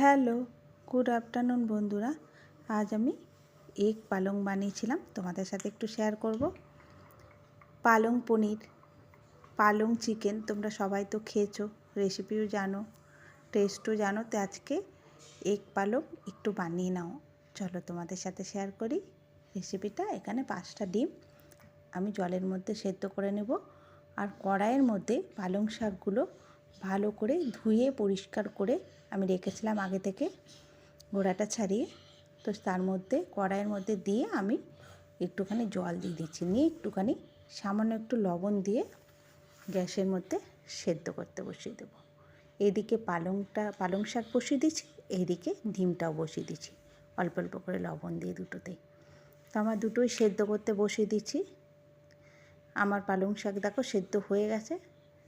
Hello, good afternoon বন্ধুরা। আজ আমি এগ পালং বানিয়েছিলাম, তোমাদের সাথে একটু শেয়ার করব। পালং পনির, পালং চিকেন, তোমরা সবাই তো খেয়েছো রেসিপিও জানো টেস্টও জানো, তো আজকে এগ পালং একটু বানিয়ে নাও। চলো তোমাদের সাথে শেয়ার করি রেসিপিটা এখানে পাঁচটা ডিম, আমি জলের মধ্যে সেদ্ধ করে নেব। আর কড়াইয়ের মধ্যে পালং শাকগুলো ভালো করে ধুয়ে, পরিষ্কার করে আমি রেখেছিলাম আগে থেকে গোড়াটা ছাড়িয়ে। তো তার মধ্যে, কড়াইয়ের মধ্যে দিয়ে আমি একটুখানি জল দিয়ে দিচ্ছি। নিয়ে একটুখানি সামান্য একটু লবণ দিয়ে গ্যাসের মধ্যে সেদ্ধ করতে বসিয়ে দেবো। এদিকে পালংটা, পালং শাক বসিয়ে দিচ্ছি এইদিকে ডিমটাও বসিয়ে দিচ্ছি। অল্প অল্প করে লবণ দিয়ে দুটোতেই। তো আমার দুটোই সেদ্ধ করতে বসিয়ে দিচ্ছি। আমার পালং শাক দেখো সেদ্ধ হয়ে গেছে।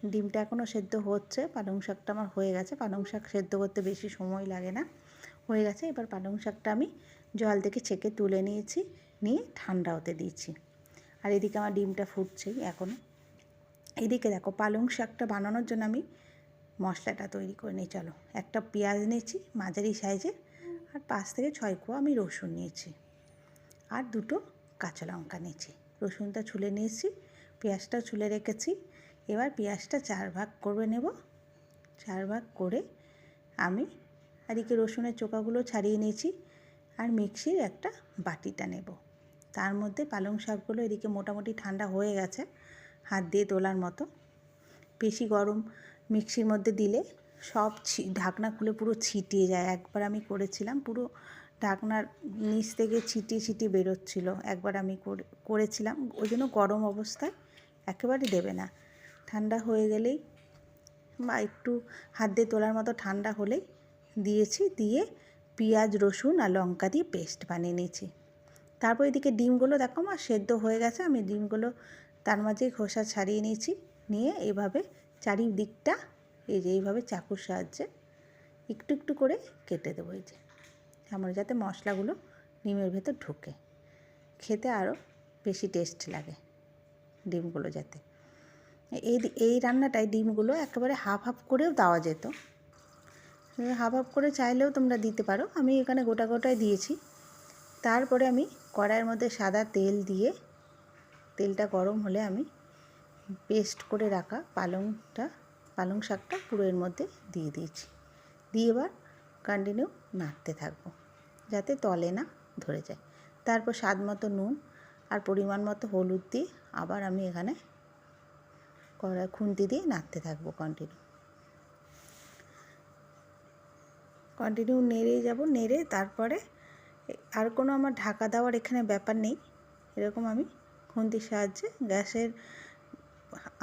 ডিমটা এখনও সেদ্ধ হচ্ছে, পালং শাকটা আমার হয়ে গেছে। পালং শাক সেদ্ধ করতে বেশি সময় লাগে না। হয়ে গেছে, এবার পালং শাকটা আমি জল থেকে ছেঁকে তুলে নিয়েছি, নিয়ে ঠান্ডা হতে দিয়েছি। আর এদিকে আমার ডিমটা ফুটছেই এখনও এদিকে দেখো, পালং শাকটা বানানোর জন্য আমি মশলাটা তৈরি করে নিই, চলো। একটা পেঁয়াজ নিয়েছি, মাঝারি সাইজের, আর পাঁচ থেকে ছয় কোয়া আমি রসুন নিয়েছি। আর দুটো কাঁচা লঙ্কা নিয়েছি। রসুনটা ছুলে নিয়েছি, পেঁয়াজটা ছুলে রেখেছি এবার পেঁয়াজটা চার ভাগ করে নেব। চার ভাগ করে আমি এদিকে রসুনের চোকাগুলো ছাড়িয়ে নিয়েছি আর মিক্সির একটা বাটিটা নেব। তার মধ্যে পালং শাকগুলো এদিকে মোটামুটি ঠান্ডা হয়ে গেছে, হাত দিয়ে তোলার মতো। বেশি গরম মিক্সির মধ্যে দিলে সব ঢাকনা খুলে পুরো ছিটিয়ে যায়। একবার আমি করেছিলাম, পুরো ঢাকনার নিচ থেকে ছিটিয়ে ছিটিয়ে বেরোচ্ছিল। একবার আমি করেছিলাম, ওই জন্য গরম অবস্থায় একেবারে দেবে না। ঠান্ডা হয়ে গেলেই বা একটু হাত দিয়ে তোলার মতো ঠান্ডা হলেই দিয়েছি, দিয়ে পেঁয়াজ, রসুন আর লঙ্কা দিয়ে পেস্ট বানিয়ে নিয়েছি। তারপর এদিকে ডিমগুলো দেখো আমার সেদ্ধ হয়ে গেছে, আমি ডিমগুলো তার মাঝে খোসা ছাড়িয়ে নিয়েছি, নিয়ে এভাবে চারিদিকটা এই যে এইভাবে চাকুর সাহায্যে একটু একটু করে কেটে দেবো এই যে। আমার যাতে মশলাগুলো ডিমের ভেতর ঢুকে, খেতে আরও বেশি টেস্ট লাগে ডিমগুলো যাতে। এই এই রান্নাটায় ডিমগুলো একেবারে হাফ হাফ করেও দেওয়া যেত। হাফ হাফ করে চাইলেও তোমরা দিতে পারো। আমি এখানে গোটা গোটায় দিয়েছি। তারপরে আমি কড়াইয়ের মধ্যে সাদা তেল দিয়ে, তেলটা গরম হলে আমি পেস্ট করে রাখা পালংটা, পালং শাকটা পুরো এর মধ্যে দিয়ে দিয়েছি। দিয়ে এবার কন্টিনিউ নাড়তে থাকব, যাতে তলে না ধরে যায়। তারপর স্বাদ মতো নুন আর পরিমাণ মতো হলুদ দিয়ে আবার আমি এখানে কড়াই খুন্তি দিয়ে নাড়তে থাকব কন্টিনিউ কন্টিনিউ নেড়ে যাব, নেড়ে তারপরে আর কোনো আমার ঢাকা দেওয়ার এখানে ব্যাপার নেই। এরকম আমি খুন্তির সাহায্যে গ্যাসের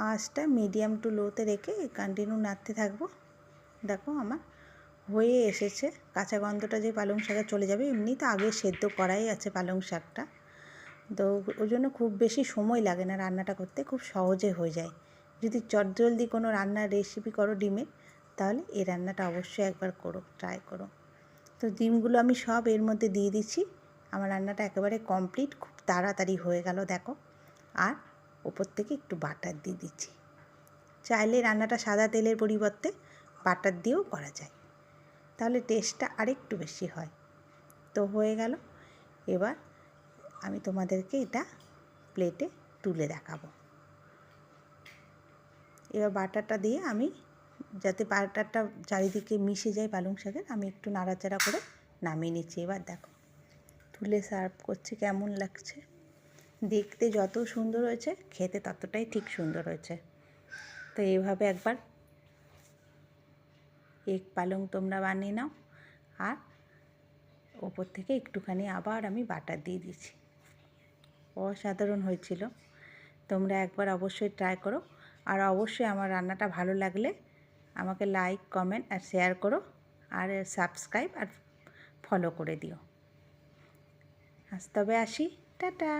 আঁচটা মিডিয়াম টু লোতে রেখে কন্টিনিউ নাড়তে থাকব। দেখো আমার হয়ে এসেছে। কাঁচা গন্ধটা যে পালং শাকে চলে যাবে, এমনি তো আগে সেদ্ধ করাই আছে পালং শাকটা। তো ওই জন্য খুব বেশি সময় লাগে না রান্নাটা করতে, খুব সহজে হয়ে যায়। যদি চটজলদি কোনো রান্নার রেসিপি করো ডিমের তাহলে এই রান্নাটা অবশ্যই একবার করো ট্রাই করো। তো ডিমগুলো আমি সব এর মধ্যে দিয়ে দিচ্ছি। আমার রান্নাটা একেবারে কমপ্লিট খুব তাড়াতাড়ি হয়ে গেল, দেখো। আর ওপর থেকে একটু বাটার দিয়ে দিচ্ছি। চাইলে রান্নাটা সাদা তেলের পরিবর্তে বাটার দিয়েও করা যায়। তাহলে টেস্টটা আরেকটু বেশি হয়। তো হয়ে গেল। এবার আমি তোমাদেরকে এটা প্লেটে তুলে দেখাবো। এবার বাটারটা দিয়ে আমি যাতে বাটারটা চারিদিকে মিশে যায় পালং শাকের, আমি একটু নাড়াচাড়া করে নামিয়ে নিচ্ছি। এবার দেখো, তুলে সার্ভ করছি কেমন লাগছে। দেখতে যত সুন্দর হয়েছে, খেতে ততটাই ঠিক সুন্দর হয়েছে। তো এইভাবে একবার এক পালং তোমরা বানিয়ে নাও। আর ওপর থেকে একটুখানি আবার আমি বাটার দিয়ে দিচ্ছি। অসাধারণ হয়েছিল। তোমরা একবার অবশ্যই ট্রাই করো। আর অবশ্যই আমার রান্নাটা ভালো লাগলে আমাকে লাইক কমেন্ট আর শেয়ার করো আর সাবস্ক্রাইব আর ফলো করে দিও। আজ তবে আসি, টাটা।